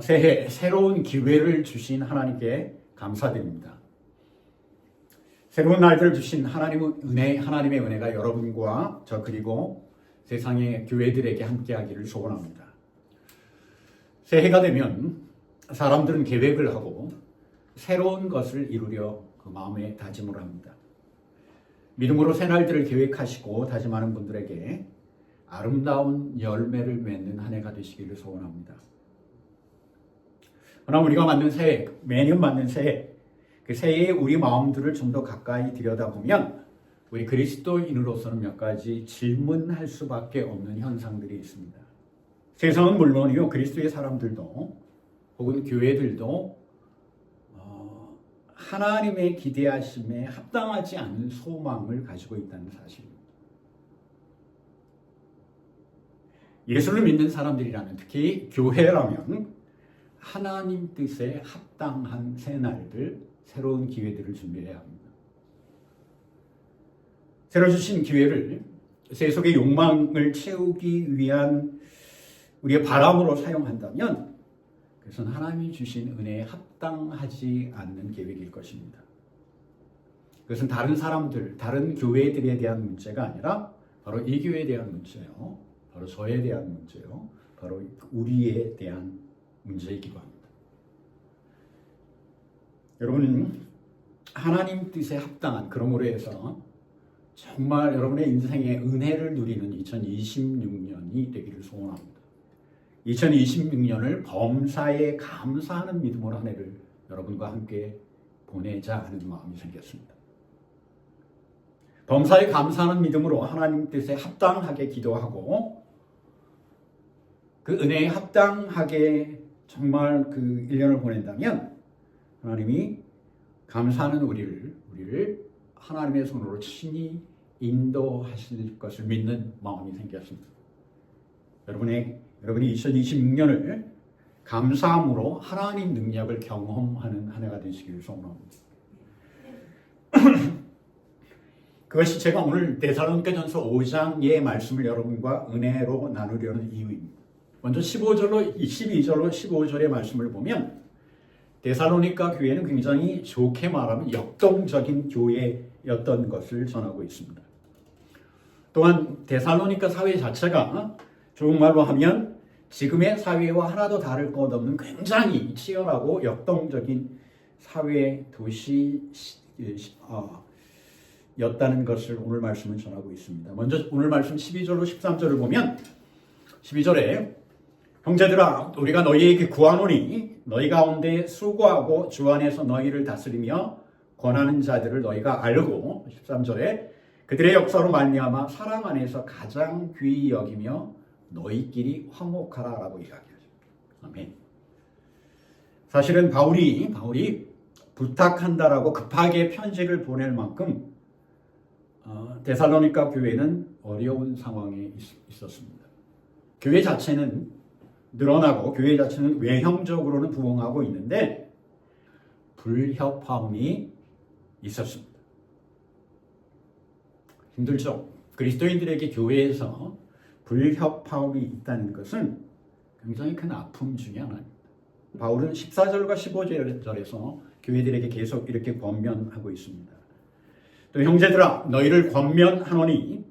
새해 새로운 기회를 주신 하나님께 감사드립니다. 새로운 날들을 주신 하나님의 은혜, 하나님의 은혜가 여러분과 저 그리고 세상의 교회들에게 함께하기를 소원합니다. 새해가 되면 사람들은 계획을 하고 새로운 것을 이루려 그 마음에 다짐을 합니다. 믿음으로 새 날들을 계획하시고 다짐하는 분들에게 아름다운 열매를 맺는 한 해가 되시기를 소원합니다. 그러나 우리가 맞는 새해, 매년 맞는 새해, 그 새해에 우리 마음들을 좀 더 가까이 들여다보면 우리 그리스도인으로서는 몇 가지 질문할 수밖에 없는 현상들이 있습니다. 세상은 물론이요, 그리스도의 사람들도 혹은 교회들도 어, 하나님의 기대하심에 합당하지 않은 소망을 가지고 있다는 사실입니다. 예수를 믿는 사람들이라면 특히 교회라면 하나님 뜻에 합당한 새 날들, 새로운 기회들을 준비해야 합니다. 새로 주신 기회를 세속의 욕망을 채우기 위한 우리의 바람으로 사용한다면 그것은 하나님이 주신 은혜에 합당하지 않는 계획일 것입니다. 그것은 다른 사람들, 다른 교회들에 대한 문제가 아니라 바로 이 교회에 대한 문제요. 바로 저에 대한 문제요. 바로 우리에 대한 문제이기도 합니다. 여러분은 하나님 뜻에 합당한 그러므로 해서 정말 여러분의 인생의 은혜를 누리는 2026년이 되기를 소원합니다. 2026년을 범사에 감사하는 믿음으로 한 해를 여러분과 함께 보내자 하는 마음이 생겼습니다. 범사에 감사하는 믿음으로 하나님 뜻에 합당하게 기도하고 그 은혜에 합당하게 정말 그 1년을 보낸다면 하나님이 감사하는 우리를 우리를 하나님의 손으로 친히 인도하실 것을 믿는 마음이 생겼습니다. 여러분의 여러분이 2026년을 감사함으로 하나님 능력을 경험하는 한 해가 되시기를 소원합니다. 그것이 제가 오늘 데살로니가전서 5장의 말씀을 여러분과 은혜로 나누려는 이유입니다. 먼저 15절로 12절로 15절의 말씀을 보면 데살로니가 교회는 굉장히 좋게 말하면 역동적인 교회였던 것을 전하고 있습니다. 또한 데살로니가 사회 자체가 좋은 말로 하면 지금의 사회와 하나도 다를 것 없는 굉장히 치열하고 역동적인 사회 도시 어, 였다는 것을 오늘 말씀은 전하고 있습니다. 먼저 오늘 말씀 12절로 13절을 보면 12절에 형제들아 우리가 너희에게 구하노니 너희 가운데 수고하고 주 안에서 너희를 다스리며 권하는 자들을 너희가 알고 13절에 그들의 역사로 말미암아 사랑 안에서 가장 귀히 여기며 너희끼리 화목하라라고 이야기하죠. 아멘. 사실은 바울이 바울이 부탁한다라고 급하게 편지를 보낼 만큼 어, 데살로니가 교회는 어려운 상황에 있, 었습니다 교회 자체는 늘어나고 교회 자체는 외형적으로는 부흥하고 있는데 불협화음이 있었습니다. 힘들죠. 그리스도인들에게 교회에서 불협화음이 있다는 것은 굉장히 큰 아픔 중의 하나입니다. 바울은 14절과 15절에서 교회들에게 계속 이렇게 권면하고 있습니다. 또 형제들아 너희를 권면하노니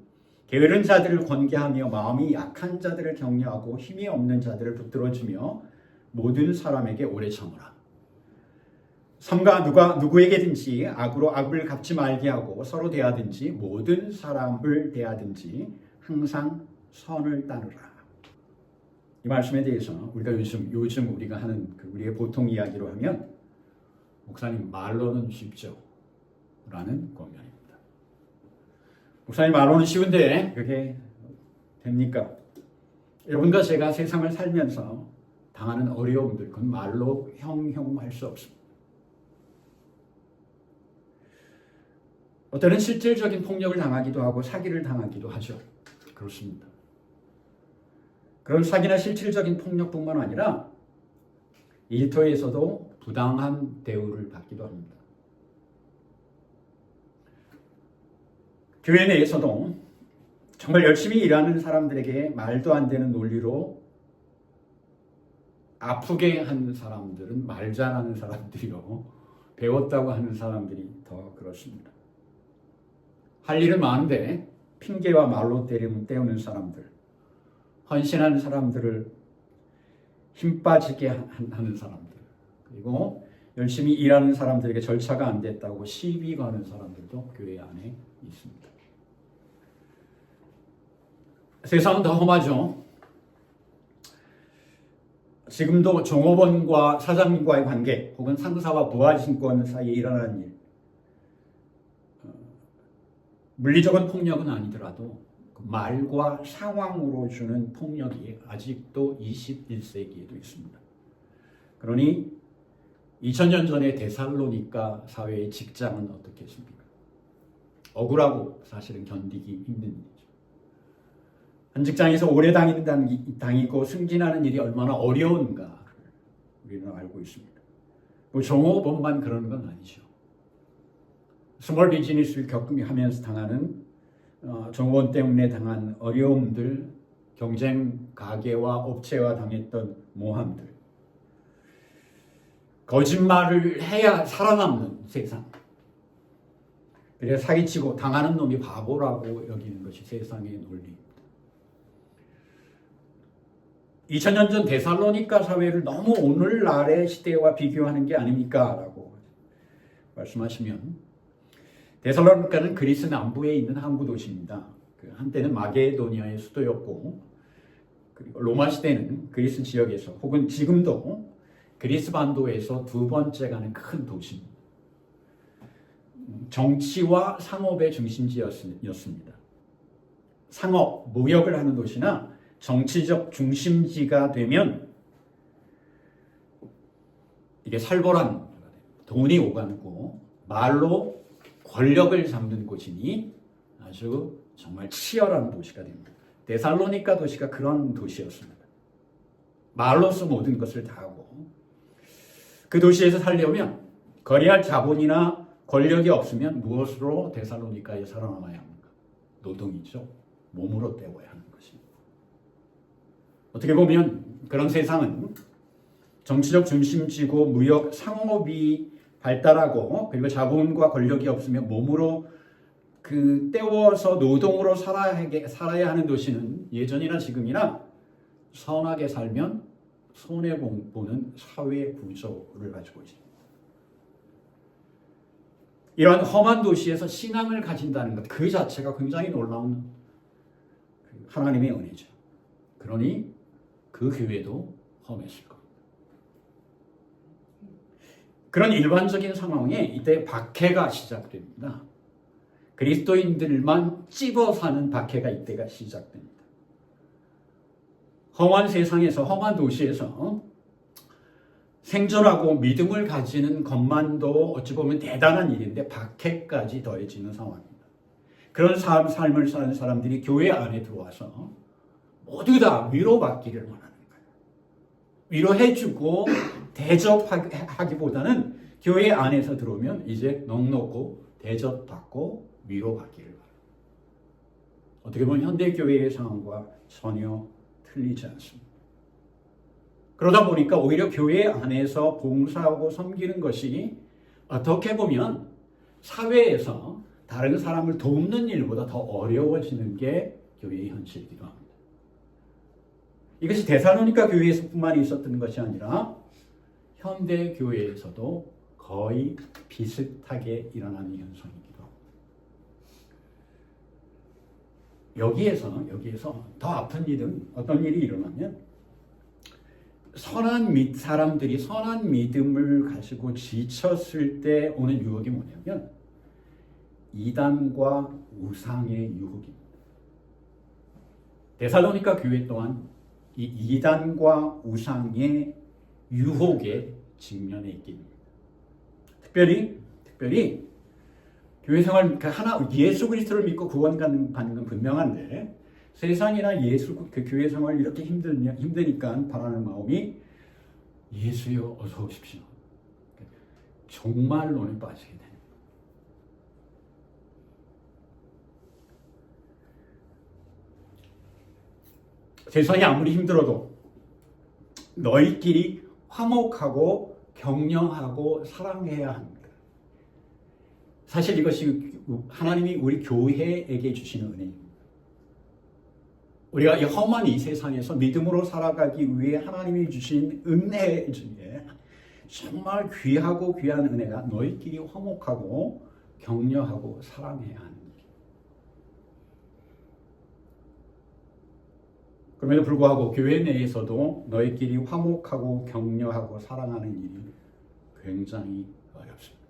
게으른 자들을 권계하며 마음이 약한 자들을 격려하고 힘이 없는 자들을 붙들어주며 모든 사람에게 오래 참으라. 삼가 누가 누구에게든지 악으로 악을 갚지 말게 하고 서로 대하든지 모든 사람을 대하든지 항상 선을 따르라. 이 말씀에 대해서 우리가 요즘 요즘 우리가 하는 그 우리의 보통 이야기로 하면 목사님 말로는 쉽죠. 라는 권면입니다. 목사님 말로는 쉬운데 그게 됩니까? 여러분과 제가 세상을 살면서 당하는 어려움들 그건 말로 형용할 수 없습니다. 어때는 실질적인 폭력을 당하기도 하고 사기를 당하기도 하죠. 그렇습니다. 그런 사기나 실질적인 폭력뿐만 아니라 일터에서도 부당한 대우를 받기도 합니다. 교회 내에서도 정말 열심히 일하는 사람들에게 말도 안 되는 논리로 아프게 하는 사람들은 말 잘하는 사람들이요. 배웠다고 하는 사람들이 더 그렇습니다. 할 일은 많은데 핑계와 말로 때우는 사람들, 헌신하는 사람들을 힘 빠지게 하는 사람들, 그리고 열심히 일하는 사람들에게 절차가 안 됐다고 시비 거는 사람들도 교회 안에 있습니다. 세상은 더 험하죠. 지금도 종업원과 사장님과의 관계 혹은 상사와 부하직원 사이에 일어나는 일 어, 물리적인 폭력은 아니더라도 그 말과 상황으로 주는 폭력이 아직도 21세기에도 있습니다. 그러니 2000년 전의 데살로니까 사회의 직장은 어떻겠습니까? 억울하고 사실은 견디기 힘든 일이죠. 한 직장에서 오래 다니는 당이고 승진하는 일이 얼마나 어려운가 우리는 알고 있습니다. 뭐 종업원만 그러는 건 아니죠. 스몰 비즈니스를 겪으면서 당하는 어, 종업원 때문에 당한 어려움들, 경쟁 가게와 업체와 당했던 모함들, 거짓말을 해야 살아남는 세상. 그래 사기치고 당하는 놈이 바보라고 여기는 것이 세상의 논리입니다. 2000년 전 데살로니카 사회를 너무 오늘날의 시대와 비교하는 게 아닙니까? 라고 말씀하시면 데살로니카는 그리스 남부에 있는 항구 도시입니다. 그 한때는 마게도니아의 수도였고 그리고 로마 시대는 그리스 지역에서 혹은 지금도 그리스 반도에서 두 번째 가는 큰 도시입니다. 정치와 상업의 중심지였습니다. 상업, 무역을 하는 도시나 정치적 중심지가 되면 이게 살벌한 돈이 오가고 말로 권력을 잡는 곳이니 아주 정말 치열한 도시가 됩니다. 데살로니카 도시가 그런 도시였습니다. 말로써 모든 것을 다 하고 그 도시에서 살려면 거래할 자본이나 권력이 없으면 무엇으로 데살로니카에 살아남아야 합니까? 노동이죠. 몸으로 때워야 하는 것입니다. 어떻게 보면 그런 세상은 정치적 중심지고 무역 상업이 발달하고 그리고 자본과 권력이 없으면 몸으로 그 때워서 노동으로 살아야, 살아야 하는 도시는 예전이나 지금이나 선하게 살면 손해 보는 사회 구조를 가지고 있습니다. 이러한 험한 도시에서 신앙을 가진다는 것 그 자체가 굉장히 놀라운 그 하나님의 은혜죠. 그러니 그 교회도 험했을 겁니다. 그런 일반적인 상황에 이때 박해가 시작됩니다. 그리스도인들만 찝어 사는 박해가 이때가 시작됩니다. 험한 세상에서 험한 도시에서 생존하고 믿음을 가지는 것만도 어찌 보면 대단한 일인데 박해까지 더해지는 상황입니다. 그런 삶, 삶을 사는 사람들이 교회 안에 들어와서 모두 다 위로받기를 거예요. 위로해주고 대접하기보다는 교회 안에서 들어오면 이제 넉넉고 대접받고 위로받기를 바랍니다. 어떻게 보면 현대 교회의 상황과 전혀 틀리지 않습니다. 그러다 보니까 오히려 교회 안에서 봉사하고 섬기는 것이 어떻게 보면 사회에서 다른 사람을 돕는 일보다 더 어려워지는 게 교회의 현실이기도 합니다. 이것이 데살로니가 교회에서뿐만 있었던 것이 아니라 현대 교회에서도 거의 비슷하게 일어나는 현상이기도 합니다. 여기에서 여기에서 더 아픈 일은 어떤 일이 일어나면 선한 믿 사람들이 선한 믿음을 가지고 지쳤을 때 오는 유혹이 뭐냐면 이단과 우상의 유혹입니다. 데살로니가 교회 또한 이 이단과 우상의 유혹에 직면해 있게 됩니다. 특별히 특별히 교회 생활 그 하나 예수 그리스도를 믿고 구원 받는 건 분명한데 세상이나 예수 그 교회 생활 이렇게 힘드냐 힘드니까 바라는 마음이 예수여 어서 오십시오. 정말론에 빠지게 됩니다. 세상이 아무리 힘들어도 너희끼리 화목하고 격려하고 사랑해야 합니다. 사실 이것이 하나님이 우리 교회에게 주시는 은혜입니다. 우리가 이 험한 이 세상에서 믿음으로 살아가기 위해 하나님이 주신 은혜 중에 정말 귀하고 귀한 은혜가 너희끼리 화목하고 격려하고 사랑해야 하는 일. 그럼에도 불구하고 교회 내에서도 너희끼리 화목하고 격려하고 사랑하는 일이 굉장히 어렵습니다.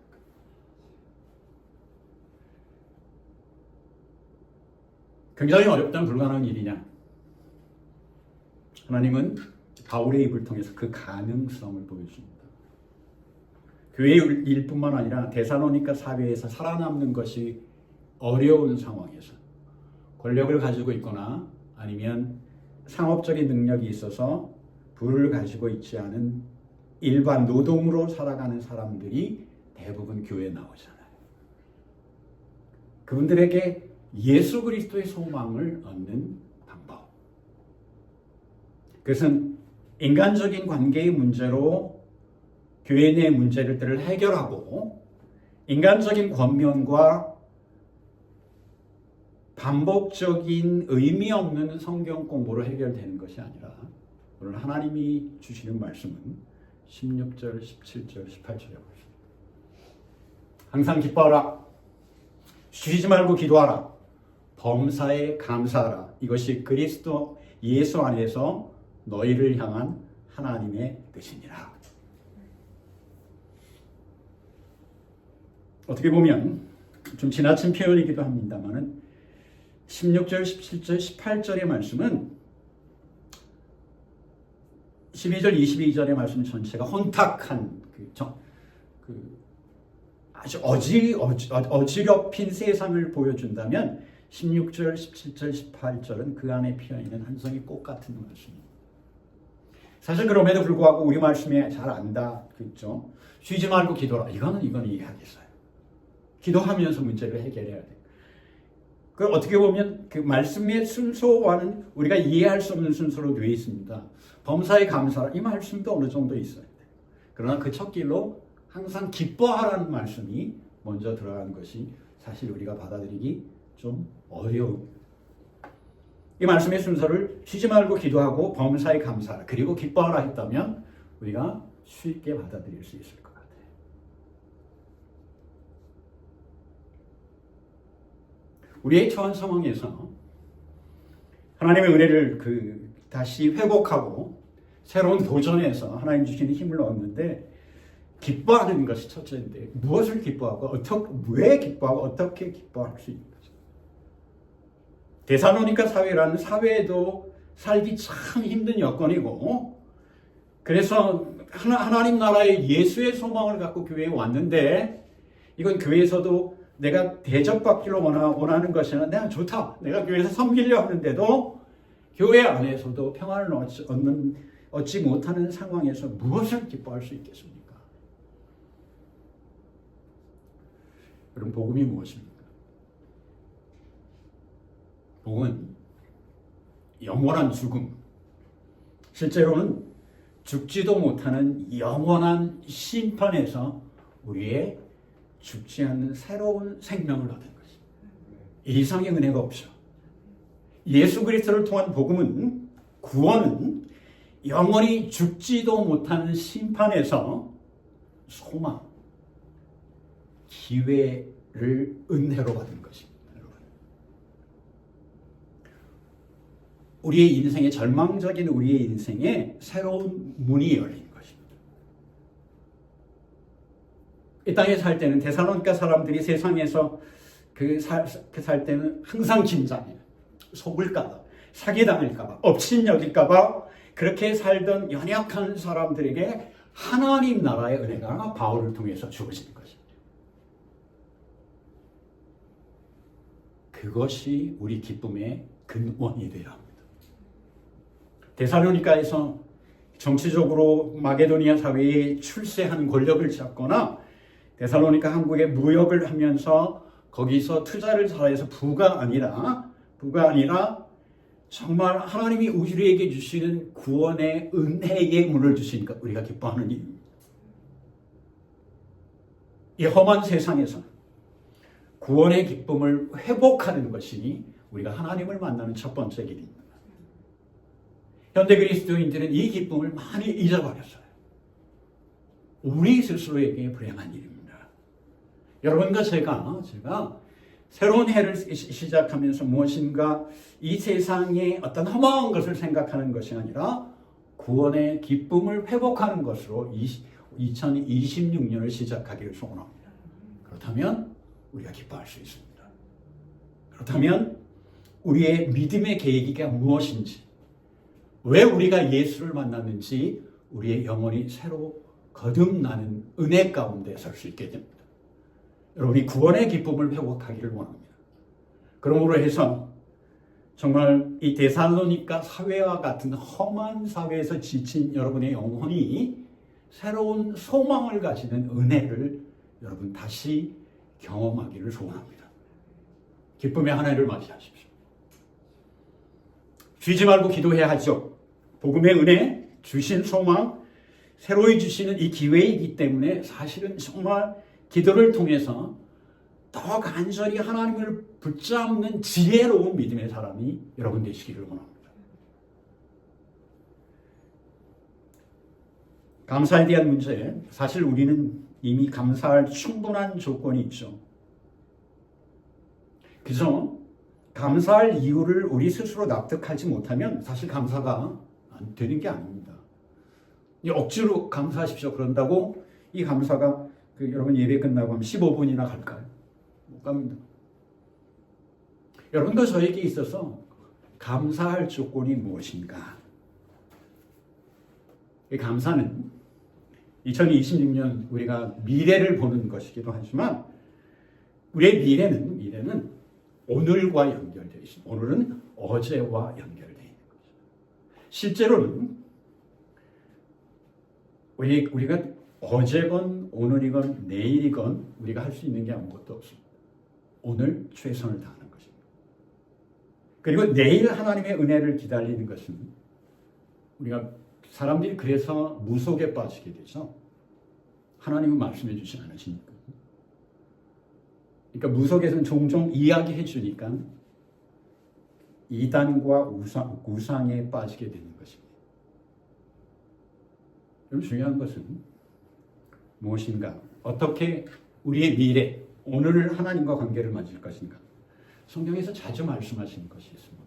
굉장히 어렵다는 불가능한 일이냐? 하나님은 바울의 입을 통해서 그 가능성을 보여줍니다. 교회 일뿐만 아니라 데살로니가 사회에서 살아남는 것이 어려운 상황에서 권력을 가지고 있거나 아니면 상업적인 능력이 있어서 부를 가지고 있지 않은 일반 노동으로 살아가는 사람들이 대부분 교회에 나오잖아요. 그분들에게 예수 그리스도의 소망을 얻는 방법. 그것은 인간적인 관계의 문제로 교회 내 문제들을 해결하고 인간적인 권면과 반복적인 의미 없는 성경 공부로 해결되는 것이 아니라 오늘 하나님이 주시는 말씀은 16절, 17절, 18절에 보십니다. 항상 기뻐하라. 쉬지 말고 기도하라. 범사에 감사하라. 이것이 그리스도 예수 안에서 너희를 향한 하나님의 뜻이니라. 어떻게 보면 좀 지나친 표현이기도 합니다만은 16절, 17절, 18절의 말씀은 12절, 22절의 말씀 전체가 혼탁한 그, 저, 그 아주 어지, 어지, 어지럽힌 세상을 보여준다면 16절, 17절, 18절은 그 안에 피어있는 한 송이 꽃 같은 말씀입니다. 사실 그럼에도 불구하고 우리 말씀에 잘 안다 그죠? 쉬지 말고 기도라. 이거는 이건 이해하겠어요. 기도하면서 문제를 해결해야 돼. 그 어떻게 보면 그 말씀의 순서와는 우리가 이해할 수 없는 순서로 되어 있습니다. 범사에 감사라 이 말씀도 어느 정도 있어요. 그러나 그 첫 길로 항상 기뻐하라는 말씀이 먼저 들어가는 것이 사실 우리가 받아들이기 좀 어려운. 이 말씀의 순서를 쉬지 말고 기도하고 범사에 감사하라 그리고 기뻐하라 했다면 우리가 쉽게 받아들일 수 있을 것 같아요. 우리의 처한 상황에서 하나님의 은혜를 그 다시 회복하고 새로운 도전에서 하나님 주시는 힘을 얻는데 기뻐하는 것이 첫째인데 무엇을 기뻐하고 어떻게 왜 기뻐하고 어떻게 기뻐할 수 있는 거죠. 대사로니까 사회라는 사회도 살기 참 힘든 여건이고 그래서 하나, 하나님 나라의 예수의 소망을 갖고 교회에 왔는데 이건 교회에서도 내가 대접받기를 원하, 원하는 것이나 내가 좋다. 내가 교회에서 섬기려 하는데도 교회 안에서도 평안을 얻는, 얻지 못하는 상황에서 무엇을 기뻐할 수 있겠습니까? 그럼 복음이 무엇입니까? 복음은 영원한 죽음, 실제로는 죽지도 못하는 영원한 심판에서 우리의 죽지 않는 새로운 생명을 얻은 것입니다. 이상의 은혜가 없죠. 예수 그리스도를 통한 복음은 구원은 영원히 죽지도 못하는 심판에서 소망, 기회를 은혜로 받은 것입니다. 우리의 인생의 절망적인 우리의 인생에 새로운 문이 열린 것입니다. 이 땅에 살 때는 대사로니까 사람들이 세상에서 그살 그살 때는 항상 긴장해. 속을까봐, 사기당할까봐, 업신여길까봐 그렇게 살던 연약한 사람들에게 하나님 나라의 은혜가 바울을 통해서 주어지는 것입니다. 그것이 우리 기쁨의 근원이 되어야 합니다. 데살로니카에서 정치적으로 마게도니아 사회에 출세한 권력을 잡거나 데살로니카 한국에 무역을 하면서 거기서 투자를 잘해서 부가 아니라 부가 아니라 정말 하나님이 우리에게 주시는 구원의 은혜의 문을 주시니까 우리가 기뻐하는 일입니다. 이 험한 세상에서 구원의 기쁨을 회복하는 것이 우리가 하나님을 만나는 첫 번째 길입니다. 현대 그리스도인들은 이 기쁨을 많이 잊어버렸어요. 우리 스스로에게 불행한 일입니다. 여러분과 제가 제가 새로운 해를 시- 시작하면서 무엇인가 이 세상의 어떤 허망한 것을 생각하는 것이 아니라 구원의 기쁨을 회복하는 것으로 2026년을 시작하기를 소원합니다. 그렇다면 우리가 기뻐할 수 있습니다. 그렇다면 우리의 믿음의 계기가 무엇인지, 왜 우리가 예수를 만났는지 우리의 영혼이 새로 거듭나는 은혜 가운데 설 수 있게 됩니다. 여러분이 구원의 기쁨을 회복하기를 원합니다. 그러므로 해서 정말 이 데살로니가 사회와 같은 험한 사회에서 지친 여러분의 영혼이 새로운 소망을 가지는 은혜를 여러분 다시 경험하기를 소원합니다. 기쁨의 한 해를 맞이하십시오. 쉬지 말고 기도해야 하죠. 복음의 은혜, 주신 소망, 새로이 주시는 이 기회이기 때문에 사실은 정말 기도를 통해서 더 간절히 하나님을 붙잡는 지혜로운 믿음의 사람이 여러분 되시기를 원합니다. 감사에 대한 문제, 사실 우리는 이미 감사할 충분한 조건이 있죠. 그죠? 감사할 이유를 우리 스스로 납득하지 못하면 사실 감사가 안 되는 게 아닙니다. 이 억지로 감사하십시오 그런다고 이 감사가 그 여러분 예배 끝나고 하면 15분이나 갈까요? 못 갑니다. 여러분도 저에게 있어서 감사할 조건이 무엇인가? 이 감사는 2026년 우리가 미래를 보는 것이기도 하지만 우리의 미래는 미래는 오늘과 연결되어 있습니다. 오늘은 어제와 연결되어 있는 거죠. 실제로는 우리 우리가 어제건 오늘이건 내일이건 우리가 할 수 있는 게 아무것도 없습니다. 오늘 최선을 다하는 것입니다. 그리고 내일 하나님의 은혜를 기다리는 것은 우리가 사람들이 그래서 무속에 빠지게 되죠. 하나님은 말씀해 주지 않으시니까. 그러니까 무속에서는 종종 이야기해 주니까 이단과 우상, 우상에 빠지게 되는 것입니다. 여러분 중요한 것은 무엇인가? 어떻게 우리의 미래, 오늘을 하나님과 관계를 맺을 것인가? 성경에서 자주 말씀하시는 것이 있습니다.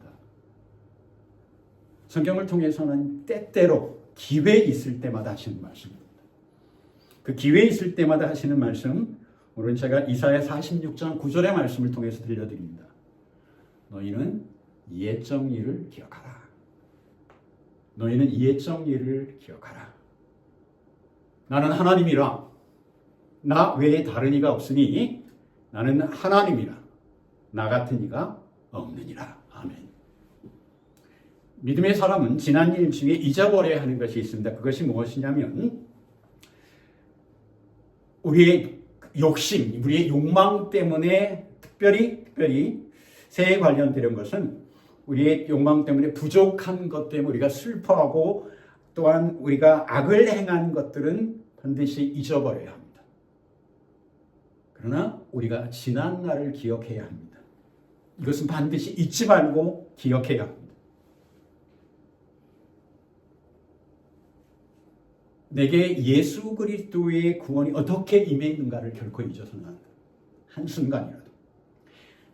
성경을 통해서는 때때로 기회 있을 때마다 하시는 말씀입니다. 그 기회 있을 때마다 하시는 말씀, 오늘 제가 이사야 46장 9절의 말씀을 통해서 들려드립니다. 너희는 옛적 일을 기억하라. 너희는 옛적 일을 기억하라. 나는 하나님이라. 나 외에 다른 이가 없으니 나는 하나님이라. 나 같은 이가 없느니라. 아멘. 믿음의 사람은 지난 일 중에 잊어버려야 하는 것이 있습니다. 그것이 무엇이냐면 우리의 욕심, 우리의 욕망 때문에 특별히 특별히 새해 관련된 것은 우리의 욕망 때문에 부족한 것 때문에 우리가 슬퍼하고 또한 우리가 악을 행한 것들은 반드시 잊어버려야 합니다. 그러나 우리가 지난 날을 기억해야 합니다. 이것은 반드시 잊지 말고 기억해야 합니다. 내게 예수 그리스도의 구원이 어떻게 임해 있는가를 결코 잊어서는 안 돼. 한순간이라도.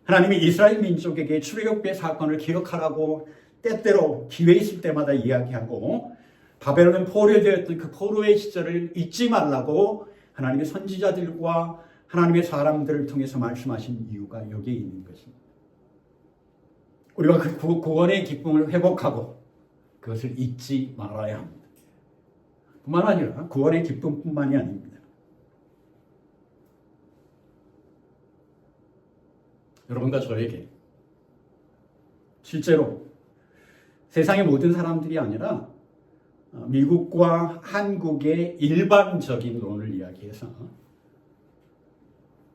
하나님이 이스라엘 민족에게 출애굽의 사건을 기억하라고 때때로 기회 있을 때마다 이야기하고 바벨론 포로되었던 그 포로의 시절을 잊지 말라고 하나님의 선지자들과 하나님의 사람들을 통해서 말씀하신 이유가 여기에 있는 것입니다. 우리가 그 구원의 기쁨을 회복하고 그것을 잊지 말아야 합니다. 뿐만 아니라 구원의 기쁨뿐만이 아닙니다. 여러분과 저에게 실제로 세상의 모든 사람들이 아니라 미국과 한국의 일반적인 론을 이야기해서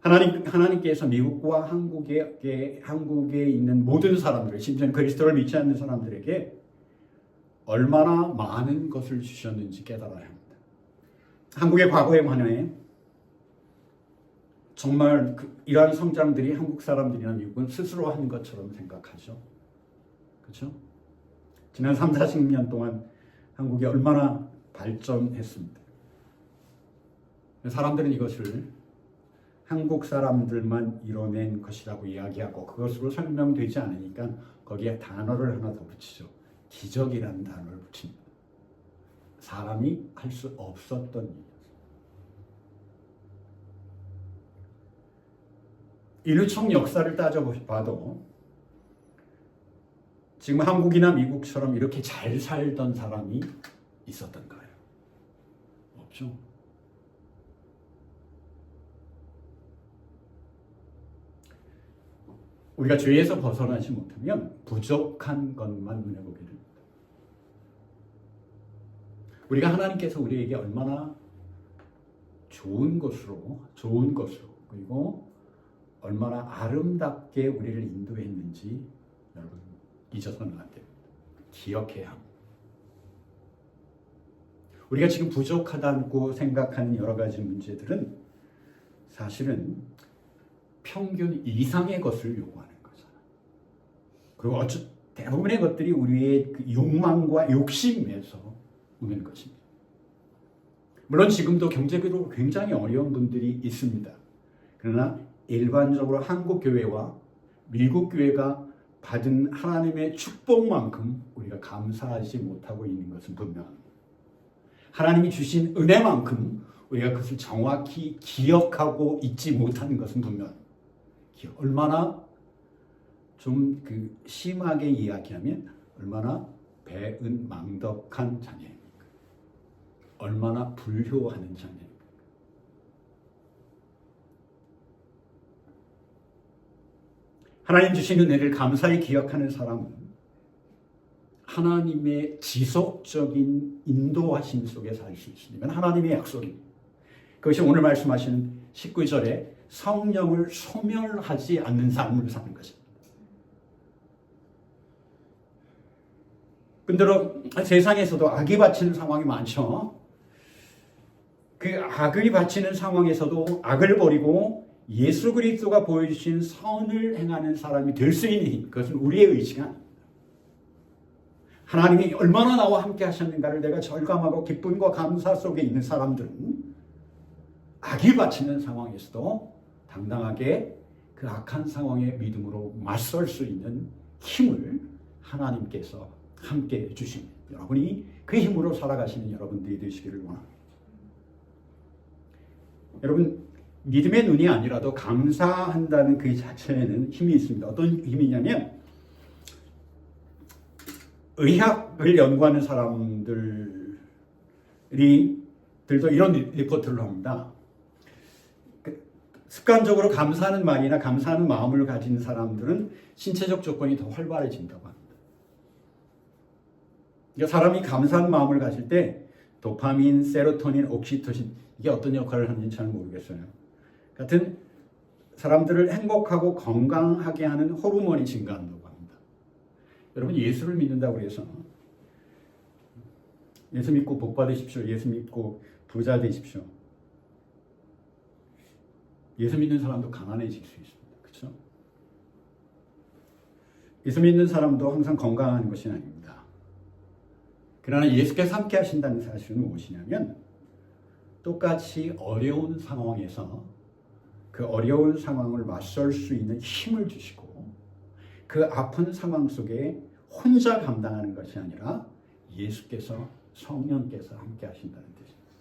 하나님 하나님께서 미국과 한국에 한국에 있는 모든 사람들, 심지어 그리스도를 믿지 않는 사람들에게 얼마나 많은 것을 주셨는지 깨달아야 합니다. 한국의 과거에 관해 정말 그, 이러한 성장들이 한국 사람들이나 미국은 스스로 한 것처럼 생각하죠. 그렇죠? 지난 3, 40년 동안 한국이 얼마나 발전했습니다. 사람들은 이것을 한국 사람들만 이뤄낸 것이라고 이야기하고 그것으로 설명되지 않으니까 거기에 단어를 하나 더 붙이죠. 기적이라는 단어를 붙입니다. 사람이 할 수 없었던 일. 인류청 역사를 따져봐도 지금 한국이나 미국처럼 이렇게 잘 살던 사람이 있었던가요? 없죠. 우리가 죄에서 벗어나지 못하면 부족한 것만 눈에 보게 됩니다. 우리가 하나님께서 우리에게 얼마나 좋은 것으로, 좋은 것으로, 그리고 얼마나 아름답게 우리를 인도했는지 여러분 잊어서는 안 됩니다. 기억해야 합니다. 우리가 지금 부족하다고 생각하는 여러 가지 문제들은 사실은 평균 이상의 것을 요구하는 거잖아요. 그리고 어쩌 대부분의 것들이 우리의 그 욕망과 욕심에서 오는 것입니다. 물론 지금도 경제적으로 굉장히 어려운 분들이 있습니다. 그러나 일반적으로 한국 교회와 미국 교회가 받은 하나님의 축복만큼 우리가 감사하지 못하고 있는 것은 분명합니다. 하나님이 주신 은혜만큼 우리가 그것을 정확히 기억하고 있지 못하는 것은 분명합니다. 얼마나 좀 그 심하게 이야기하면 얼마나 배은 망덕한 자녀입니까? 얼마나 불효하는 자녀입니까? 하나님 주신 은혜를 감사히 기억하는 사람은 하나님의 지속적인 인도하심 속에 살 수 있으면 하나님의 약속입니다. 그것이 오늘 말씀하시는 19절에 성령을 소멸하지 않는 삶을 사는 것입니다. 근데로 세상에서도 악이 바치는 상황이 많죠. 그 악을 바치는 상황에서도 악을 버리고 예수 그리스도가 보여주신 선을 행하는 사람이 될 수 있는 힘, 그것은 우리의 의지가. 하나님이 얼마나 나와 함께 하셨는가를 내가 절감하고 기쁨과 감사 속에 있는 사람들은 악이 바치는 상황에서도 당당하게 그 악한 상황에 믿음으로 맞설 수 있는 힘을 하나님께서 함께 주십니다. 여러분이 그 힘으로 살아가시는 여러분들이 되시기를 원합니다. 여러분 믿음의 눈이 아니라도 감사한다는 그 자체에는 힘이 있습니다. 어떤 힘이냐면 의학을 연구하는 사람들이 들도 이런 리포트를 합니다. 그 습관적으로 감사하는 말이나 감사하는 마음을 가진 사람들은 신체적 조건이 더 활발해진다고 합니다. 그러니까 사람이 감사한 마음을 가질 때 도파민, 세로토닌, 옥시토신 이게 어떤 역할을 하는지 잘 모르겠어요. 같은 사람들을 행복하고 건강하게 하는 호르몬이 증가한다고 합니다. 여러분 예수를 믿는다고 해서 예수 믿고 복 받으십시오. 예수 믿고 부자 되십시오. 예수 믿는 사람도 가난해질 수 있습니다. 그렇죠? 예수 믿는 사람도 항상 건강한 것이 아닙니다. 그러나 예수께서 함께 하신다는 사실은 무엇이냐면 똑같이 어려운 상황에서 그 어려운 상황을 맞설 수 있는 힘을 주시고 그 아픈 상황 속에 혼자 감당하는 것이 아니라 예수께서 성령께서 함께 하신다는 뜻입니다.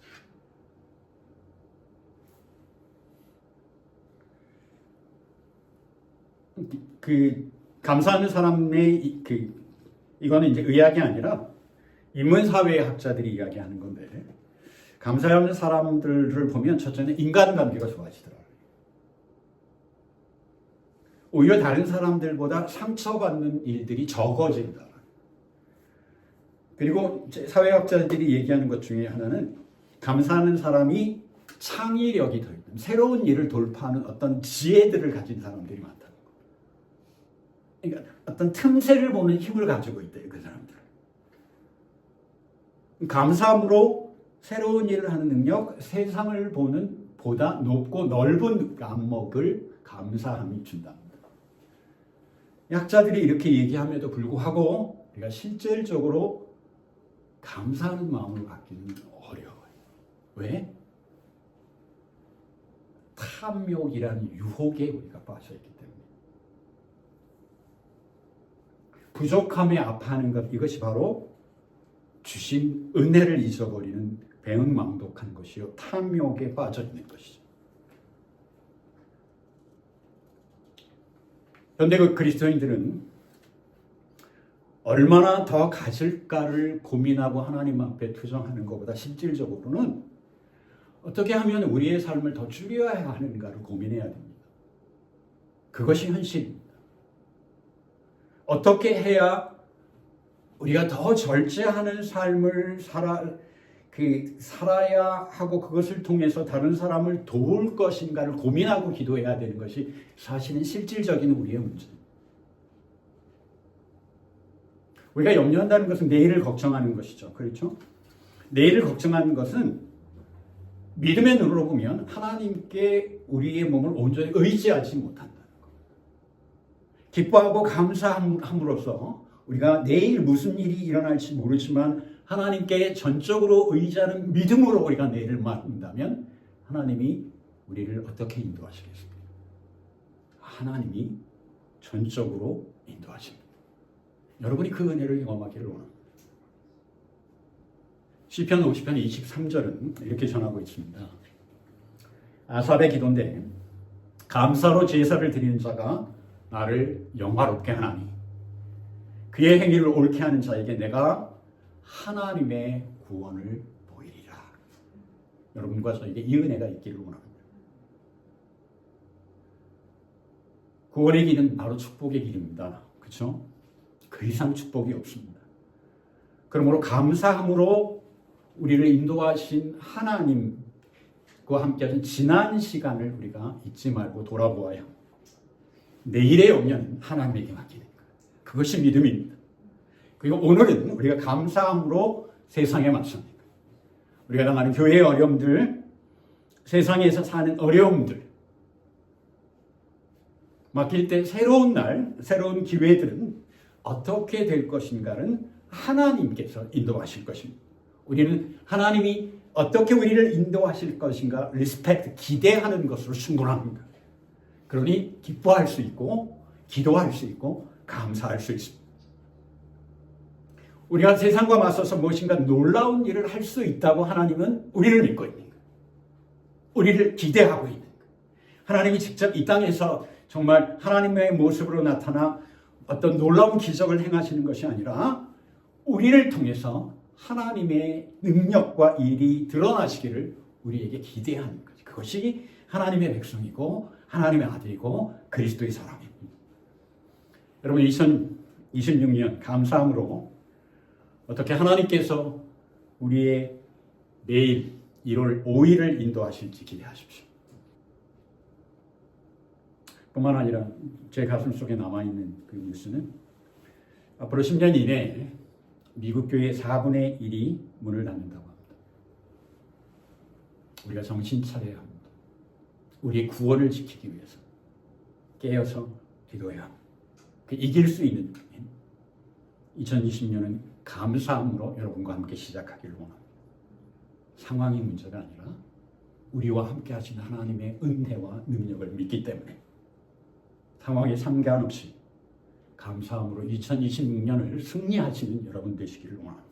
그 감사하는 사람의 그 이거는 이제 의학이 아니라 인문사회 학자들이 이야기하는 건데 감사하는 사람들을 보면 첫째는 인간관계가 좋아지더라고요. 오히려 다른 사람들보다 상처받는 일들이 적어진다. 그리고 사회학자들이 얘기하는 것 중에 하나는 감사하는 사람이 창의력이 더 있는 새로운 일을 돌파하는 어떤 지혜들을 가진 사람들이 많다는 거. 그러니까 어떤 틈새를 보는 힘을 가지고 있대요 그 사람들은. 감사함으로 새로운 일을 하는 능력, 세상을 보는 보다 높고 넓은 안목을 감사함이 준답니다. 약자들이 이렇게 얘기함에도 불구하고 우리가 실질적으로 감사하는 마음을 갖기는 어려워요. 왜? 탐욕이라는 유혹에 우리가 빠져 있기 때문에. 부족함에 아파하는 것 이것이 바로 주신 은혜를 잊어버리는 배은망독한 것이요 탐욕에 빠져 있는 것이죠. 현대 그 그리스도인들은 얼마나 더 가질까를 고민하고 하나님 앞에 투정하는 것보다 실질적으로는 어떻게 하면 우리의 삶을 더 줄여야 하는가를 고민해야 됩니다. 그것이 현실입니다. 어떻게 해야 우리가 더 절제하는 삶을 살아 그 살아야 하고 그것을 통해서 다른 사람을 도울 것인가를 고민하고 기도해야 되는 것이 사실은 실질적인 우리의 문제입니다. 우리가 염려한다는 것은 내일을 걱정하는 것이죠. 그렇죠? 내일을 걱정하는 것은 믿음의 눈으로 보면 하나님께 우리의 몸을 온전히 의지하지 못한다는 것. 기뻐하고 감사함으로써 우리가 내일 무슨 일이 일어날지 모르지만 하나님께 전적으로 의지하는 믿음으로 우리가 내일을 맞는다면 하나님이 우리를 어떻게 인도하시겠습니까? 하나님이 전적으로 인도하십니다. 여러분이 그 은혜를 경험하기를 원합니다. 시편 50편 23절은 이렇게 전하고 있습니다. 아삽의 기도인데 감사로 제사를 드리는 자가 나를 영화롭게 하나니 그의 행위를 옳게 하는 자에게 내가 하나님의 구원을 보이리라. 여러분과 저에게 이 은혜가 있기를 원합니다. 구원의 길은 바로 축복의 길입니다. 그렇죠? 그 이상 축복이 없습니다. 그러므로 감사함으로 우리를 인도하신 하나님과 함께하신 지난 시간을 우리가 잊지 말고 돌아보아야. 내일의 영역은 하나님에게 맡기는 것. 그것이 믿음입니다. 그리고 오늘은 우리가 감사함으로 세상에 맞습니다. 우리가 당하는 교회의 어려움들, 세상에서 사는 어려움들, 맡길 때 새로운 날, 새로운 기회들은 어떻게 될 것인가는 하나님께서 인도하실 것입니다. 우리는 하나님이 어떻게 우리를 인도하실 것인가 리스펙트 기대하는 것으로 충분합니다. 그러니 기뻐할 수 있고 기도할 수 있고 감사할 수 있습니다. 우리가 세상과 맞서서 무엇인가 놀라운 일을 할 수 있다고 하나님은 우리를 믿고 있는 거예요. 우리를 기대하고 있는 거예요. 하나님이 직접 이 땅에서 정말 하나님의 모습으로 나타나 어떤 놀라운 기적을 행하시는 것이 아니라 우리를 통해서 하나님의 능력과 일이 드러나시기를 우리에게 기대하는 거죠. 그것이 하나님의 백성이고 하나님의 아들이고 그리스도의 사람입니다. 여러분 2026년 감사함으로 어떻게 하나님께서 우리의 내일 1월 5일을 인도하실지 기대하십시오. 뿐만 아니라 제 가슴 속에 남아있는 그 뉴스는 앞으로 10년 이내에 미국 교회 4분의 1이 문을 닫는다고 합니다. 우리가 정신 차려야 합니다. 우리의 구원을 지키기 위해서 깨어서 기도해야 합니다. 그 이길 수 있는 2020년은 감사함으로 여러분과 함께 시작하기를 원합니다. 상황이 문제가 아니라 우리와 함께 하신 하나님의 은혜와 능력을 믿기 때문에 상황에 상관없이 감사함으로 2026년을 승리하시는 여러분 되시기를 원합니다.